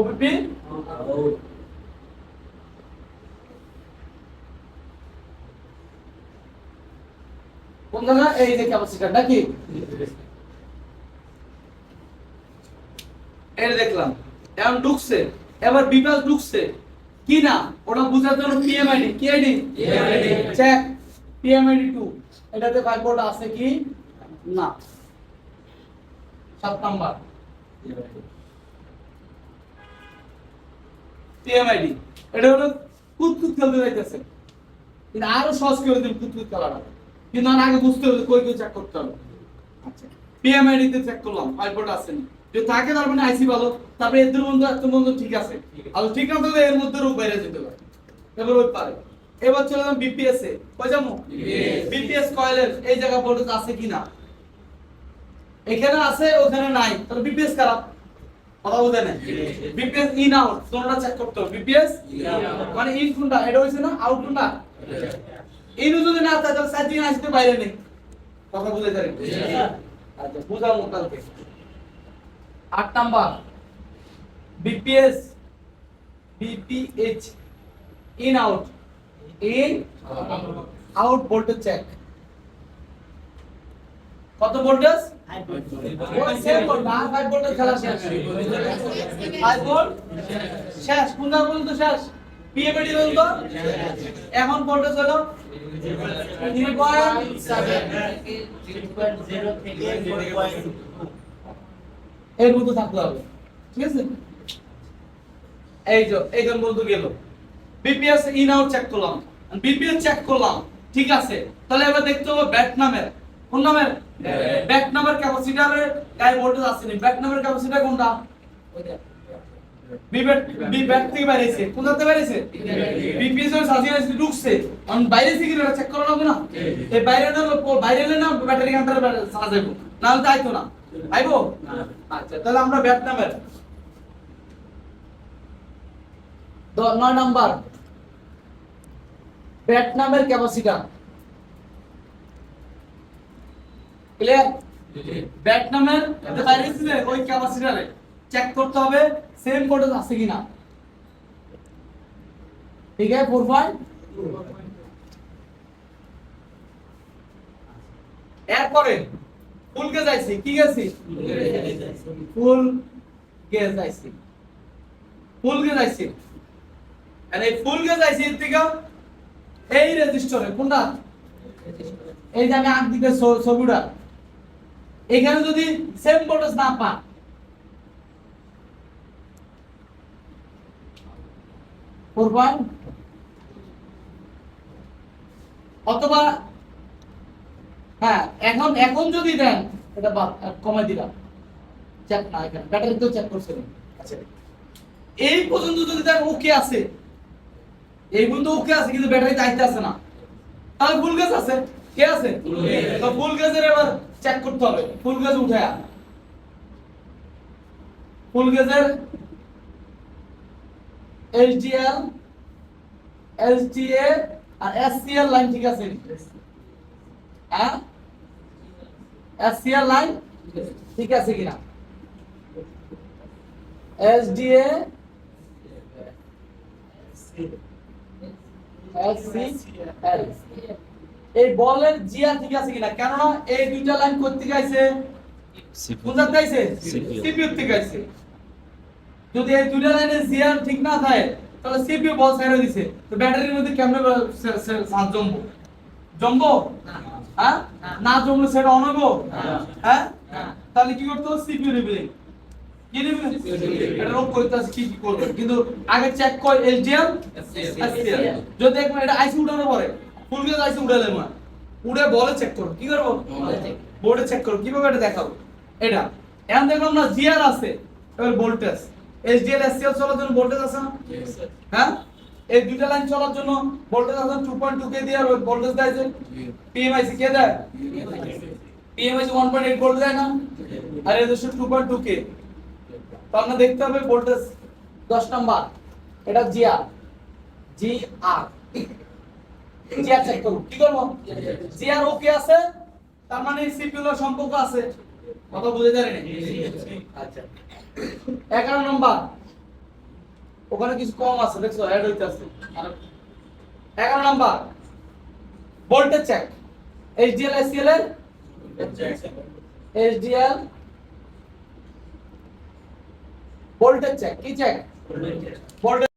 ওবিপি কোন জায়গা? এই যে ক্যাপাসিটর নাকি? এটা দেখলাম এখন ঢুকছে এবার বিপাস ঢুকছে। কি না? ওটা বুঝার জন্য পিএমআইডি কি আইডি চেক পিএমআইডি 2 এটাতে ভোল্ট আছে কি? না। সাত নাম্বার। পিএমআইডি এটা হলো কুতকুত খেলতে যাইতেছে। কিন্তু আরও সহজ করে দিন কুতকুত খেলাটা। কিন্তু আর আগে বুঝতে হবে কই কই চেক করতে হবে। আচ্ছা পিএমআইডি তে চেক করলাম পাসপোর্ট আছে যদি থাকে তার মানে আইসি ভালো। তারপরে এদের বন্ধু এত বন্ধু ঠিক আছে। আর ঠিক না থাকলে এর মধ্যে রোগ বাইরে যেতে পারে। এবার ওই পারে। এবার চলে যাম বিপিএস এ। কই যাব? বিপিএস কয়েলের এই জায়গা ভোল্টেজ আছে কিনা? এখানে আছে ওখানে নাই। তাহলে বিপিএস খারাপ কথা বুঝে নেই। বিপিএস ইন আউট তোমরা চেক করতে বিপিএস মানে ইন কোনটা? এটা হইছে না আউট কোনটা? ইন যদি না থাকে তাহলে সাইড দিন আসতে বাইরে নেই। কথা বুঝে যাবে আচ্ছা বুঝাও কালকে আট number. BPS BPH in out in out voltage check কত ভোল্টেজ ওই সেম ভোল্ট আর 5 ভোল্টেজ খেলা শেষ। 5 ভোল্ট শেষ। কোন জায়গা পর্যন্ত শেষ? পিএমডি পর্যন্ত? এখন ভোল্টেজ হলো 3.7 এর মধ্যে থাকতে হবে। ঠিক আছে? এই যে এইখান পর্যন্ত গেল। বিপিএস ইন আউট চেক করলাম। বিপিএস চেক করলাম। ঠিক আছে? তাহলে এবার দেখতে হবে ব্যাট নামের কোন নামের? ব্যাট নামের ক্যাপাসিটরের গায়ে ভোল্টেজ আসেনি। কোন থেকে বাইরেছে। বাইরে না। ব্যাটারি সাজাইবো না আইবো? আচ্ছা তাহলে আমরা ব্যাট নামের দ- নয় নাম্বার ব্যাট নামের ক্যাপাসিটার ক্লিয়ার ব্যাট নামের বাইরে ওই ক্যাপাসিটারে চেক করতে হবে সেম ভোল্টেজ আছে কিনা। ঠিক আছে ফোর পয়েন্ট এরপরে, ফুল আইছি কি গেছি? ফুল ফুল আর এই ফুল থেকে এই রেজিস্টরে কোনটা? এই যে আমি আগ দিকে ছবিটা। এখানে যদি সেম ভোল্টেজ না পা ফোর পয়েন্ট অথবা হ্যাঁ এখন এখন যদি দেন এটা বাদ কমাই দিলাম। চেক না এখানে ব্যাটারি তো চেক করছে আচ্ছা এই পর্যন্ত যদি দেন ওকে আছে। এই পর্যন্ত ওকে আছে কিন্তু ব্যাটারি চাইতে আছে না। তাহলে ফুল গ্যাস আছে? কে আছে? তো ফুল গ্যাসের এবার চেক করতে হবে ফুল গ্যাস উঠায়া ফুল গ্যাসের এইচডিএল এসডিএ আর এসসিএল লাইন ঠিক আছে হ্যাঁ এসসিএল লাইন ঠিক আছে কিনা এসডিএ এসসিএল এই বলের জিয়া ঠিক আছে কিনা? কেননা এই দুইটা লাইন করতে গাইছে কোন জায়গা গাইছে সিপিইউ থেকে গাইছে যদি এই দুইটা লাইনে জিয়া ঠিক না থাকে তাহলে সিপিইউ বল ছেড়ে দিছে। তো ব্যাটারির মধ্যে কেমনে সাজ জমবো? জমবো? হ্যাঁ? না জমলে সেটা অন হইবো হ্যাঁ? তাহলে কি করতে হবে? সিপিইউ রিবিলিং কি রিবিলিং এটা রোগ করতে কি কি করবে? কিন্তু আগে চেক কর এলডিএম যদি দেখবেন এটা আইসি উঠানোর পরে ফুল গেজ আইসি উঠালে না উড়ে বলে চেক করো। কি করব? বোর্ডে চেক করো। কীভাবে এটা দেখাবো? এটা। এখন দেখলাম না জিআর আছে। এবার ভোল্টেজ এসডিএল এসসিএল চলার জন্য ভোল্টেজ আছে না? হ্যাঁ? এই দুইটা লাইন চলার জন্য ভোল্টেজ আছে 2.2 কে দিয়ে আর ভোল্টেজ দেয় যে? পিএমআইসি কে দেয়? পিএমআইসি 1.8 ভোল্ট দেয় না? আর এই দেশে 2.2 কে তো আপনার দেখতে হবে ভোল্টেজ 10 নাম্বার। এটা জিআর। জিআর। জিআর চেক করব কি করব? জিআর ওকে আছে তার মানে সিপিইউ এর সম্পর্ক আছে। কথা বুঝে জানেন আচ্ছা। 11 নাম্বার। ওখানে কিছু কম আছে দেখছ অ্যাড হইতে আছে। এগারো number. Voltage check HDL SCL এর? এইচডিএল ভোল্টেজ চেক কি চেক ভোল্টেজ